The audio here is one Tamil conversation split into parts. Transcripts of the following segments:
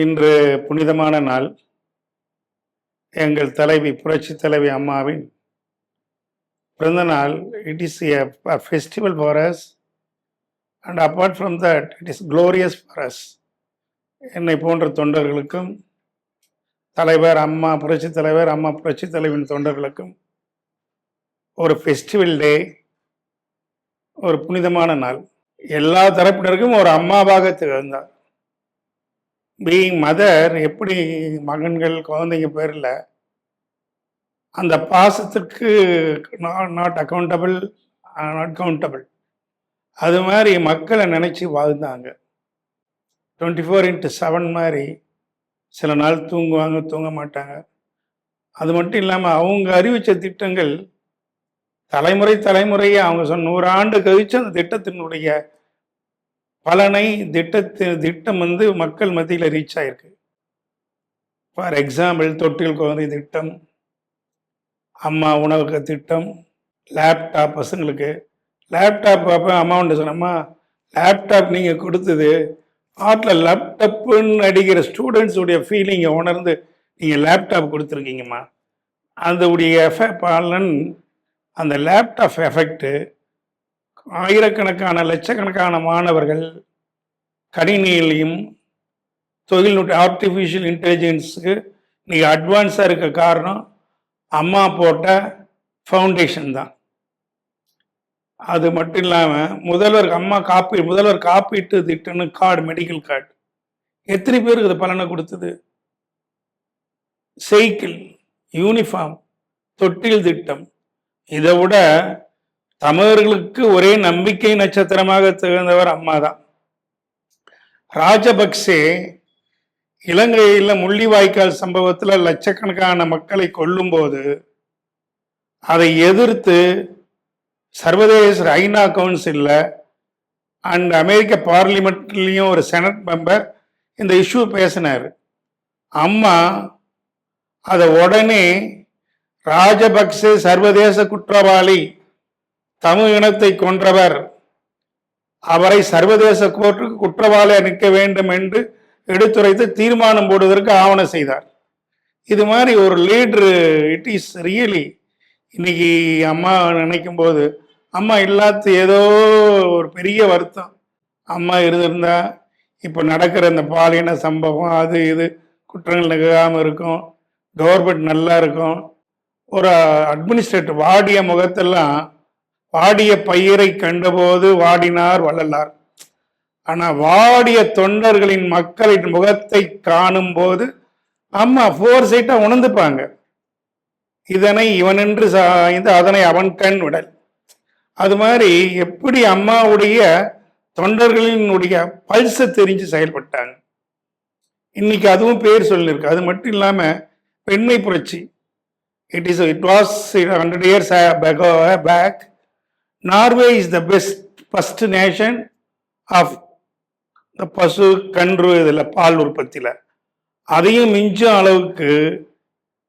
இன்று புனிதமான நாள். எங்கள் தலைவி புரட்சி தலைவி அம்மாவின் பிறந்த நாள். It is a festival for us and apart from that it is glorious for us என்னை போன்ற தொண்டர்களுக்கும் தலைவர் அம்மா புரட்சி தலைவர் அம்மா புரட்சி தலைவின் தொண்டர்களுக்கும் ஒரு ஃபெஸ்டிவல் டே ஒரு புனிதமான நாள். எல்லா தரப்பினருக்கும் ஒரு அம்மாவாக திகழ்ந்தார். பீயிங் மதர் எப்படி மகன்கள் குழந்தைங்க பேரில் அந்த பாசத்துக்கு நாட் அக்கௌண்டபிள் நாட் கவுண்டபிள் அது மாதிரி மக்களை நினச்சி வாழ்ந்தாங்க. டுவெண்ட்டி ஃபோர் இன்ட்டு செவன் மாதிரி சில நாள் தூங்குவாங்க தூங்க மாட்டாங்க. அது மட்டும் இல்லாமல் அவங்க அறிவித்த திட்டங்கள் தலைமுறை தலைமுறையே அவங்க சொன்ன நூறாண்டு கழித்து அந்த திட்டத்தினுடைய பலனை திட்டத்து திட்டம் வந்து மக்கள் மத்தியில் ரீச் ஆயிருக்கு. ஃபார் எக்ஸாம்பிள் தொட்டில் குழந்தை திட்டம் அம்மா உணவக திட்டம் லேப்டாப் பசங்களுக்கு. லேப்டாப் பார்ப்பேன் அம்மா ஒன்று சொன்னம்மா லேப்டாப் நீங்கள் கொடுத்தது ஆட்டில் லேப்டாப்புன்னு அடிக்கிற ஸ்டூடெண்ட்ஸுடைய ஃபீலிங்கை உணர்ந்து நீங்கள் லேப்டாப் கொடுத்துருக்கீங்கம்மா. அதோடைய எஃபெக்ட் பலன் அந்த லேப்டாப் எஃபெக்ட்டு ஆயிரக்கணக்கான லட்சக்கணக்கான மாணவர்கள் கணினியிலையும் தொழில்நுட்ப ஆர்டிஃபிஷியல் இன்டெலிஜென்ஸுக்கு நீங்கள் அட்வான்ஸாக இருக்க காரணம் அம்மா போட்ட ஃபவுண்டேஷன் தான். அது மட்டும் இல்லாமல் முதல்வர் அம்மா காப்பீடு முதல்வர் காப்பீட்டு திட்டம்னு கார்டு மெடிக்கல் கார்டு எத்தனை பேருக்கு அது பலனை கொடுத்தது? சைக்கிள் யூனிஃபார்ம் தொட்டில் திட்டம். இதை விட தமிழர்களுக்கு ஒரே நம்பிக்கை நட்சத்திரமாக திகழ்ந்தவர் அம்மா தான் ராஜபக்சே இலங்கையில் முள்ளிவாய்க்கால் சம்பவத்தில் லட்சக்கணக்கான மக்களை கொல்லும்போது அதை எதிர்த்து சர்வதேச ஐநா கவுன்சிலில் அண்ட் அமெரிக்க பார்லிமெண்ட்லேயும் ஒரு செனட் மெம்பர் இந்த இஷ்யூ பேசினார். அம்மா அதை உடனே ராஜபக்சே சர்வதேச குற்றவாளி தமிழ் இனத்தை கொன்றவர். அவரை சர்வதேச கோர்ட்டுக்கு குற்றவாளி நிற்க வேண்டும் என்று எடுத்துரைத்து தீர்மானம் போடுவதற்கு ஆவணம் செய்தார். இது மாதிரி ஒரு லீட்ரு இட் இஸ் ரியலி இன்னைக்கு அம்மா நினைக்கும் போது அம்மா இல்லாத ஏதோ ஒரு பெரிய வருத்தம். அம்மா இருந்திருந்தா இப்போ நடக்கிற இந்த பாலின சம்பவம் அது இது குற்றங்கள் நிகழாமல் இருக்கும் கவர்மெண்ட் நல்லா இருக்கும். ஒரு அட்மினிஸ்ட்ரேட்டிவ் வாடிய முகத்தெல்லாம் வாடிய பயிரை கண்டபோது வாடினார் வள்ளலார். ஆனா வாடிய தொண்டர்களின் மக்களின் முகத்தை காணும் போது அம்மா ஃபோர் சைட்டா உணர்ந்துப்பாங்க. இதனை இவனென்று சாய்ந்து அதனை அவன் கண் விடல் அது மாதிரி எப்படி அம்மாவுடைய தொண்டர்களினுடைய பல்ஸை தெரிஞ்சு செயல்பட்டாங்க. இன்னைக்கு அதுவும் பேர் சொல்லியிருக்கு அது மட்டும் இல்லாம பெண்மை புரட்சி. It is it was hundred years back Norway is the best first nation of இந்த பசு கன்று இதில் பால் உற்பத்தியில். அதையும் மிஞ்சும் அளவுக்கு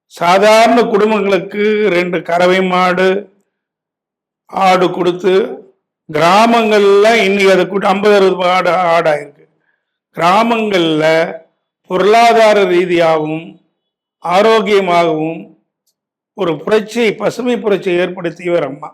சாதாரண குடும்பங்களுக்கு ரெண்டு கறவை மாடு ஆடு கொடுத்து கிராமங்களில் இன்னைக்கு அதை கூட ஐம்பது அறுபது ஆடு ஆடாயிருக்கு. கிராமங்களில் பொருளாதார ரீதியாகவும் ஆரோக்கியமாகவும் ஒரு புரட்சியை பசுமை புரட்சியை ஏற்படுத்தியவர் அம்மா.